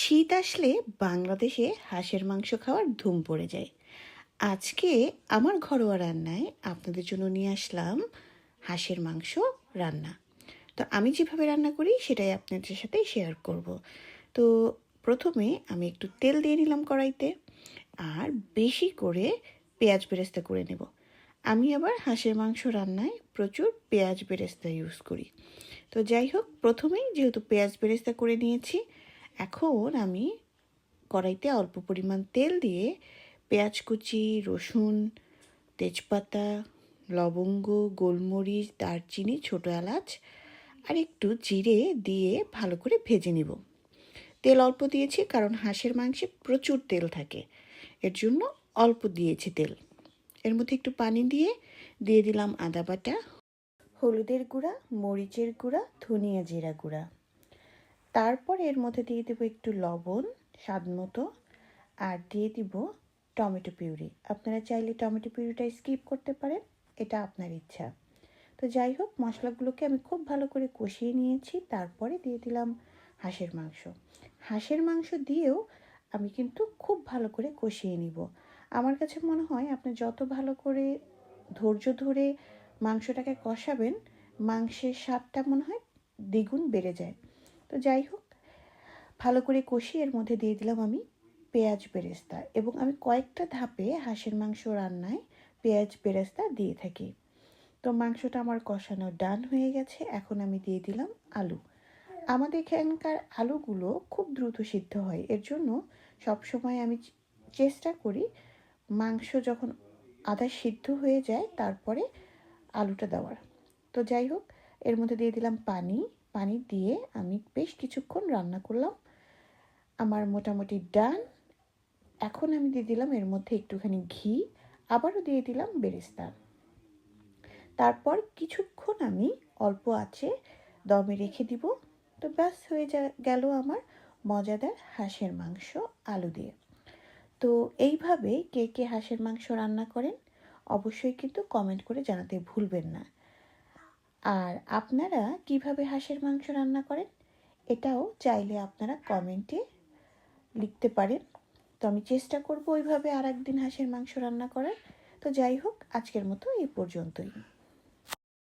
শীত আসলে বাংলাদেশে হাঁসের মাংস খাওয়ার ধুম পড়ে যায়। আজকে আমার ঘরোয়া রান্নায় আপনাদের জন্য নিয়ে আসলাম হাঁসের মাংস রান্না। তো আমি যেভাবে রান্না করি সেটাই আপনাদের সাথে শেয়ার করব। তো প্রথমে আমি একটু তেল দিয়ে নিলাম কড়াইতে আর বেশি করে পেঁয়াজ বেরেস্তা করে নেব। আমি আবার হাঁসের মাংস রান্নায় প্রচুর পেঁয়াজ বেরেস্তা ইউজ করি। তো যাই হোক, প্রথমেই যেহেতু পেঁয়াজ বেরেস্তা করে নিয়েছি এখন আমি কড়াইতে অল্প পরিমাণ তেল দিয়ে পেঁয়াজ কুচি, রসুন, তেজপাতা, লবঙ্গ, গোলমরিচ, দারচিনি, ছোটো এলাচ আর একটু জিরে দিয়ে ভালো করে ভেজে নিব। তেল অল্প দিয়েছি কারণ হাঁসের মাংসে প্রচুর তেল থাকে। এর জন্য অল্প দিয়েছি তেল। এর মধ্যে একটু পানি দিয়ে দিয়ে দিলাম আদা বাটা, হলুদের গুঁড়া, মরিচের গুঁড়া, ধনিয়া জিরা গুঁড়া। তারপর এর মধ্যে দিয়ে দেবো একটু লবণ, স্বাদ মতো, আর দিয়ে দিব টমেটো পিউরি। আপনারা চাইলে টমেটো পিউরিটা স্কিপ করতে পারেন, এটা আপনার ইচ্ছা। তো যাই হোক, মশলাগুলোকে আমি খুব ভালো করে কষিয়ে নিয়েছি, তারপরে দিয়ে দিলাম হাঁসের মাংস। হাঁসের মাংস দিয়েও আমি কিন্তু খুব ভালো করে কষিয়ে নিব। আমার কাছে মনে হয় আপনি যত ভালো করে ধৈর্য ধরে মাংসটাকে কষাবেন, মাংসের স্বাদটা মনে হয় দ্বিগুণ বেড়ে যায়। তো যাই হোক, ভালো করে কষিয়ে এর মধ্যে দিয়ে দিলাম আমি পেঁয়াজ বেরেস্তা এবং আমি কয়েকটা ধাপে হাঁসের মাংস রান্নায় পেঁয়াজ বেরেস্তা দিয়ে থাকি। তো মাংসটা আমার কষানো ডান হয়ে গেছে, এখন আমি দিয়ে দিলাম আলু। আমাদের এখানকার আলুগুলো খুব দ্রুত সিদ্ধ হয়, এর জন্য সবসময় আমি চেষ্টা করি মাংস যখন আধা সিদ্ধ হয়ে যায় তারপরে আলুটা দেওয়ার। তো যাই হোক, এর মধ্যে দিয়ে দিলাম পানি পানি দিয়ে আমি বেশ কিছুক্ষণ রান্না করলাম। আমার মোটামুটি ডান। এখন আমি দিয়ে দিলাম এর মধ্যে একটুখানি ঘি, আবারও দিয়ে দিলাম বেরেস্তা। তারপর কিছুক্ষণ আমি অল্প আছে দমে রেখে দিব। তো ব্যাস হয়ে যা গেল আমার মজাদার হাঁসের মাংস আলু দিয়ে। তো এইভাবে কে কে হাঁসের মাংস রান্না করেন, অবশ্যই কিন্তু কমেন্ট করে জানাতে ভুলবেন না। আর আপনারা কীভাবে হাঁসের মাংস রান্না করেন, এটাও চাইলে আপনারা কমেন্টে লিখতে পারেন। তো আমি চেষ্টা করব ওইভাবে আর একদিন হাঁসের মাংস রান্না করার। তো যাই হোক, আজকের মতো এই পর্যন্তই।